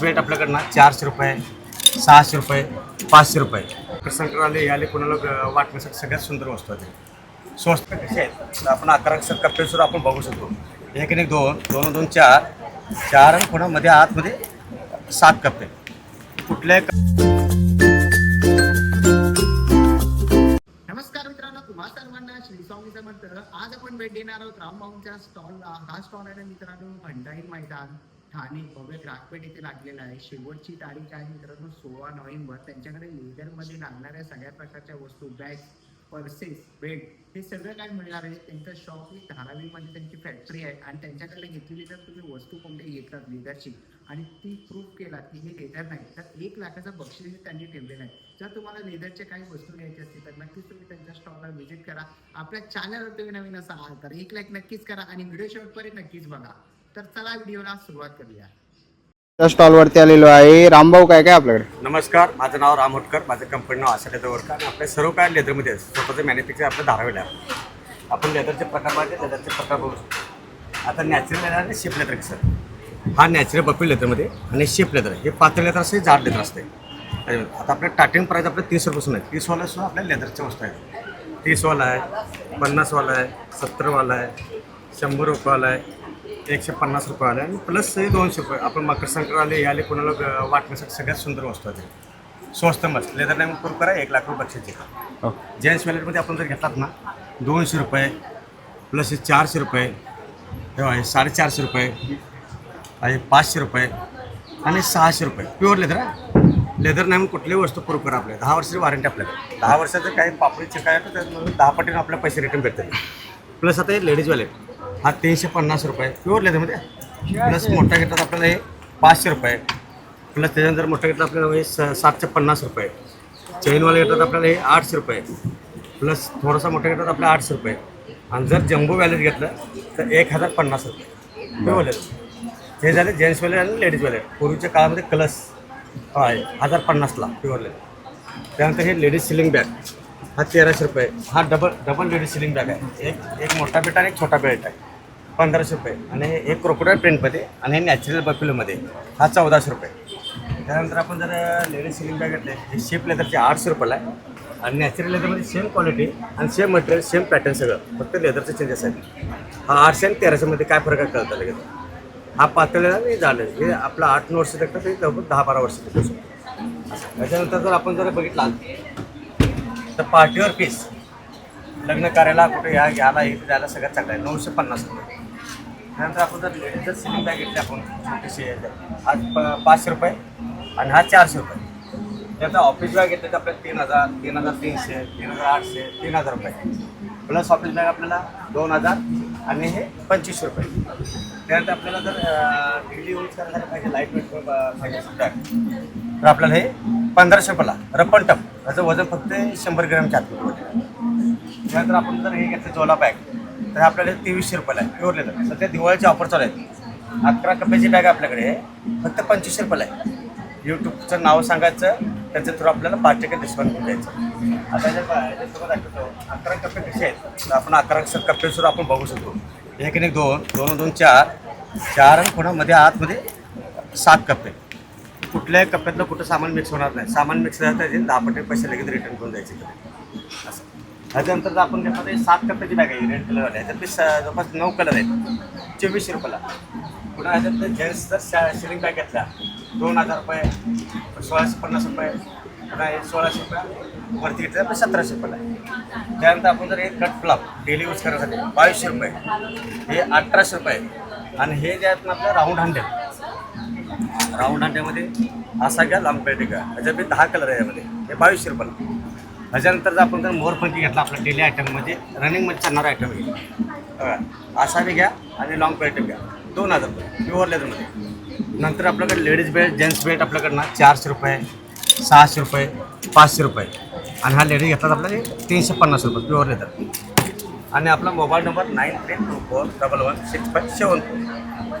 बेट आपल्याकडनं चारशे रुपये सहाशे रुपये पाचशे रुपये. संक्रांती याले कोणाला वाटण्यासाठी सगळ्यात सुंदर वस्तू आहे ते. स्वस्त कसे आहेत? आपण अकरा कप्पे सुद्धा आपण बघू शकतो. एक आणि दोन दोन दोन चार. चार आणि कोणामध्ये? आतमध्ये सात कप्पे कुठल्या नमस्कार मित्रांनो तुम्हा सर्वांना समर्थ. आज आपण भेट देणार आहोत रामभाऊंच्या स्टॉलला हा स्टॉल आहे ना मित्रांनो भंडारी मैदान. ठाणे भव्य ग्राहकपेठ येथे लागलेला आहे. शेवटची तारीख आहे मित्रांनो सोळा नोव्हेंबर. त्यांच्याकडे लेदरमध्ये लागणाऱ्या सगळ्या प्रकारच्या वस्तू बॅग पर्सेस बेल्ट हे सगळं काय मिळणार आहे? त्यांचं शॉप ही धारावीमध्ये त्यांची फॅक्टरी आहे आणि त्यांच्याकडे घेतलेली जर तुम्ही वस्तू कोणती येतात लेदरची आणि ती प्रूफ केला की हे लेदर नाही तर एक लाखाचा बक्षीस त्यांनी ठेवलेलं आहे. जर तुम्हाला लेदरच्या काही वस्तू घ्यायच्या असतील तर नक्कीच तुम्ही त्यांच्या स्टॉलला व्हिजिट करा. आपल्या चॅनलवर तुम्ही नवीन असाल तर एक लाईक नक्कीच करा आणि व्हिडिओ शेवटपर्यंत नक्कीच बघा. तर चला व्हिडिओला सुरुवात करूया. त्या स्टॉलवरती आलेलो आहे. रामभाऊ काय काय आपल्याकडे? नमस्कार माझं नाव राम होटकर माझं कंपनी नाव आशा लेदर वर्क आणि आपले सर्व काय लेदरमध्ये आहे. स्वतःचं मॅन्युफॅक्चर आपलं धारावेला आहे. आपण लेदरचे प्रकार पाहिजे लेदरचे प्रकार बघू. शकतो आता नॅचरल लेदर आणि शेप लेदर सर हा नॅचरल बकवी लेदरमध्ये आणि शेप लेदर हे पातळ लेदर असते जाड लेदर असते. आता आपल्या स्टार्टिंग प्राईस आपल्या तीस रुपयापासून आहे. तीसवाला सुद्धा आपल्या लेदरच्या वस्तू आहेत तीसवाला आहे पन्नासवाला आहे सत्तरवाला आहे शंभर रुपयावाला आहे. एकशे पन्नास रुपये आले आणि प्लस हे दोनशे रुपये. आपण मकर संक्रांती याले कोणाला ग- वाटण्यासाठी सगळ्यात सुंदर वस्तू आहे. स्वस्त मस्त. लेदर नाही करून करा एक लाख रुपये बक्षीस हो. जेंट्स वॅलेटमध्ये आपण जर घेतलात ना दोनशे रुपये प्लस हे चारशे रुपये हे आहे साडेचारशे रुपये आहे पाचशे रुपये आणि सहाशे रुपये. प्युअर लेदर आहे लेदर नाही कुठलीही वस्तू करू करा आपल्या दहा वर्षाची वॉरंटी आपल्याकडे दहा वर्षाचं काही पापडीचे काय तर दहा पटीने आपल्या पैसे रिटर्न भेटतात प्लस आता हे लेडीज वॅलेट हा तीनशे पन्नास रुपये. प्युअर लेदरमध्ये प्लस मोठा घेतला तर आपल्याला हे पाचशे रुपये. प्लस त्याच्यानंतर मोठा घेतला आपल्याला हे स सातशे पन्नास रुपये. चेनवाला घेतात आपल्याला हे आठशे रुपये. प्लस थोडासा मोठा घेतात आपल्याला आठशे रुपये. आणि जर जम्बो वॅलेट घेतलं तर एक हजार पन्नास रुपये. प्युअर लेदर हे झाले जेंट्स वॅलेट आणि लेडीज वॅलेट पूर्वीच्या काळामध्ये कलस आहे हजार पन्नासला प्युअर लेदर त्यानंतर हे लेडीज सिलिंग बॅग हा तेराशे रुपये हा double double ladies sling bag आहे एक एक मोठा बेट आणि एक छोटा बेल्ट आहे पंधराशे रुपये आणि हे एक क्रोकोडाईल प्रिंटमध्ये आणि हे नॅचरल बफिलोमध्ये हा चौदाशे रुपये त्यानंतर आपण जर लेडीज सिलिंग बॅग घेतले हे शेप लेदरचे आठशे रुपयाला आहे आणि नॅचरल लेदरमध्ये सेम क्वालिटी आणि सेम मटेरियल सेम पॅटर्न सगळं फक्त लेदरचे चेंजेस आहेत हा आठशे आणि तेराशेमध्ये काय फरक आहे कळतं लगेच हा पातळ आणि झालं हे आपलं आठ नऊ वर्ष टिकतं ते जवळपास दहा बारा वर्ष टिकू शकतो त्याच्यानंतर जर आपण जर बघितला तर पार्टीवर पीस लग्न करायला कुठे या घ्यायला इथे जायला सगळ्यात चांगलं आहे. नऊशे पन्नास रुपये. त्यानंतर आपण जर लेडीजचं सिलिंग बॅग घेतली आपण छोटीशी आज प- पाचशे रुपये आणि हा चारशे रुपये. त्याचा ऑफिस बॅग घेतली तर आपल्याला तीन हजार तीन हजार तीनशे तीन हजार आठशे तीन हजार रुपये. प्लस ऑफिस बॅग आपल्याला दोन हजार आणि हे पंचवीसशे रुपये. त्यानंतर आपल्याला जर डेली यूज करायला पाहिजे लाइट वेट पाहिजे बॅग तर आपल्याला हे पंधराशे रुपयाला रपण टप. त्याचं वजन फक्त शंभर ग्रॅमच्या आत त्यानंतर आपण जर हे घेतलं जोला बॅग तर आपल्याला तेवीसशे रुपयाला आहे प्युअर लेदर सध्या दिवाळीची ऑफर चालू आहेत. अकरा कप्प्याची बॅग आपल्याकडे आहे फक्त पंचवीसशे रुपयाला आहे. यूट्यूबचं नाव सांगायचं त्याच्या थ्रू आपल्याला पाच टक्के डिस्काउंट मिळून द्यायचं आता जर दाखवतो अकरा कप्पे कसे आहेत? तर आपण अकरा कप्पे सुरू आपण बघू शकतो. एक आणि एक दोन दोन दोन चार. चार आणि कोणामध्ये आतमध्ये सात कप्पे. कुठल्याही कप्प्यातलं कुठं सामान मिक्स होणार नाही. सामान मिक्स झालं त्याचे दहा पटे पैसे लगेच रिटर्न करून द्यायचे असं. त्याच्यानंतर जर आपण घेतलं सात कप्प्याची बॅग आहे रेड कलर आहे त्यात जवळपास नऊ कलर आहेत. चोवीसशे रुपयाला. पुन्हा ह्याच्यात जेंट्स जर शा सिलिंग बॅग घेतला दोन हजार रुपये सोळाशे पन्नास रुपये पुन्हा हे सोळाशे रुपये. वरती घेतलं पण सतराशे रुपयाला. आहे त्यानंतर आपण जर हे कट फ्लॉप डेली यूज करण्यासाठी बावीसशे रुपये हे अठराशे रुपये. आणि हे जे आहेत ना आपलं राऊंड हंड्रेड राऊंड अंड्यामध्ये असा घ्या लांब पेटी घ्या ह्याच्यात दहा कलर आहे यामध्ये. हे बावीसशे रुपयाला. ह्याच्यानंतर जर आपण जर मोरपंखी घेतला आपला डेली आयटममध्ये रनिंगमध्ये चालणारा आयटम घेईल असा बी घ्या आणि लाँग पेटी घ्या. दोन हजार रुपये प्युअर लेदरमध्ये नंतर आपल्याकडे लेडीज बेल्ट जेंट्स बेल्ट आपल्याकडनं चारशे रुपये सहाशे रुपये पाचशे रुपये. आणि हा लेडीज घेतला तर आपल्याला तीनशे पन्नास रुपये प्युअर लेदर आणि आपला mobile number nine three two four double one six five seven four